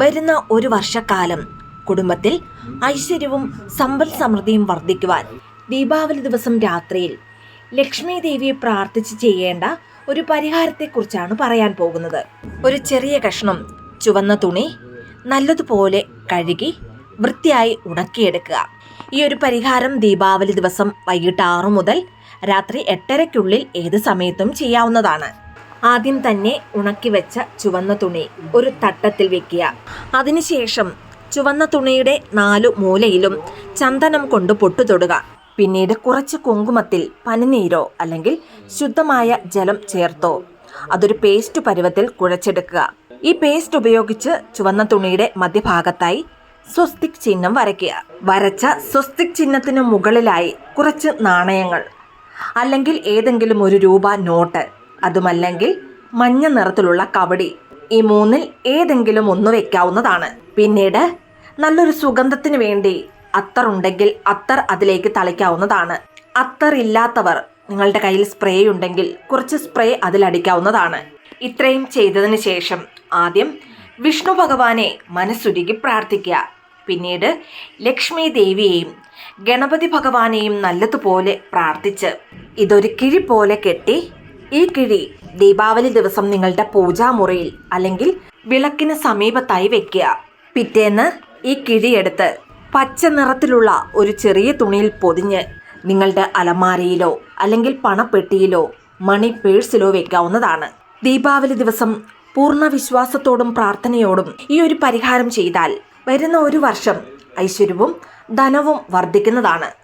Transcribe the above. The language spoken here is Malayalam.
വരുന്ന ഒരു വർഷക്കാലം കുടുംബത്തിൽ ഐശ്വര്യവും സമ്പൽ സമൃദ്ധിയും വർദ്ധിക്കുവാൻ ദീപാവലി ദിവസം രാത്രിയിൽ ലക്ഷ്മി ദേവിയെ പ്രാർത്ഥിച്ച് ചെയ്യേണ്ട ഒരു പരിഹാരത്തെക്കുറിച്ചാണ് പറയാൻ പോകുന്നത്. ഒരു ചെറിയ കഷ്ണം ചുവന്ന തുണി നല്ലതുപോലെ കഴുകി വൃത്തിയായി ഉണക്കിയെടുക്കുക. ഈ ഒരു പരിഹാരം ദീപാവലി ദിവസം വൈകിട്ട് ആറു മുതൽ രാത്രി എട്ടരയ്ക്കുള്ളിൽ ഏത് സമയത്തും ചെയ്യാവുന്നതാണ്. ആദ്യം തന്നെ ഉണക്കി വെച്ച ചുവന്ന തുണി ഒരു തട്ടത്തിൽ വെക്കുക. അതിനുശേഷം ചുവന്ന തുണിയുടെ നാലു മൂലയിലും ചന്ദനം കൊണ്ട് പൊട്ടുതൊടുക പിന്നീട് കുറച്ച് കുങ്കുമത്തിൽ പനിനീരോ അല്ലെങ്കിൽ ശുദ്ധമായ ജലം ചേർത്തോ. അതൊരു പേസ്റ്റ് പരുവത്തിൽ കുഴച്ചെടുക്കുക. ഈ പേസ്റ്റ് ഉപയോഗിച്ച് ചുവന്ന തുണിയുടെ മധ്യഭാഗത്തായി സ്വസ്തിക് ചിഹ്നം വരയ്ക്കുക. വരച്ച സ്വസ്തിക് ചിഹ്നത്തിന് മുകളിലായി കുറച്ച് നാണയങ്ങൾ അല്ലെങ്കിൽ ഏതെങ്കിലും ഒരു രൂപ നോട്ട് അതുമല്ലെങ്കിൽ മഞ്ഞ നിറത്തിലുള്ള കവടി ഈ മൂന്നിൽ ഏതെങ്കിലും ഒന്ന് വെക്കാവുന്നതാണ്. പിന്നീട് നല്ലൊരു സുഗന്ധത്തിന് വേണ്ടി അത്തർ ഉണ്ടെങ്കിൽ അത്തർ അതിലേക്ക് തളിക്കാവുന്നതാണ്. അത്തർ ഇല്ലാത്തവർ നിങ്ങളുടെ കയ്യിൽ സ്പ്രേ ഉണ്ടെങ്കിൽ കുറച്ച് സ്പ്രേ അതിലടിക്കാവുന്നതാണ് ഇത്രയും ചെയ്തതിന് ശേഷം ആദ്യം വിഷ്ണു ഭഗവാനെ മനസ്സുരുകി പ്രാർത്ഥിക്കുക. പിന്നീട് ലക്ഷ്മി ദേവിയെയും ഗണപതി ഭഗവാനെയും നല്ലതുപോലെ പ്രാർത്ഥിച്ച് ഇതൊരു കിഴി പോലെ കെട്ടി ഈ കിഴി ദീപാവലി ദിവസം നിങ്ങളുടെ പൂജാമുറിയിൽ അല്ലെങ്കിൽ വിളക്കിന് സമീപത്തായി വെക്കുക. പിറ്റേന്ന് ഈ കിഴിയെടുത്ത് പച്ച നിറത്തിലുള്ള ഒരു ചെറിയ തുണിയിൽ പൊതിഞ്ഞ് നിങ്ങളുടെ അലമാരയിലോ അല്ലെങ്കിൽ പണപ്പെട്ടിയിലോ മണി പേഴ്സിലോ വെക്കാവുന്നതാണ്. ദീപാവലി ദിവസം പൂർണ വിശ്വാസത്തോടും പ്രാർത്ഥനയോടും ഈ ഒരു പരിഹാരം ചെയ്താൽ വരുന്ന ഒരു വർഷം ഐശ്വര്യവും ധനവും വർദ്ധിക്കുന്നതാണ്.